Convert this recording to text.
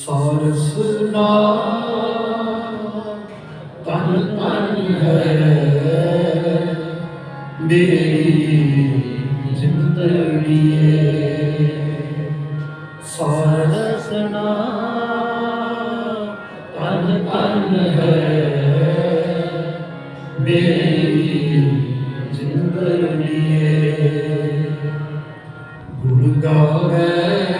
ਸਾਰਸ ਨਾ ਤਨ ਤਨ ਹੈ ਮੇਰੀ ਜ਼ਿੰਦਗੀ ਸਾਰਸ ਨਾ ਤਨ ਤਨ ਹੈ ਮੇਰੀ ਜਿੰਦਗੀਏ ਗੁਰੂ ਗਾਵੇ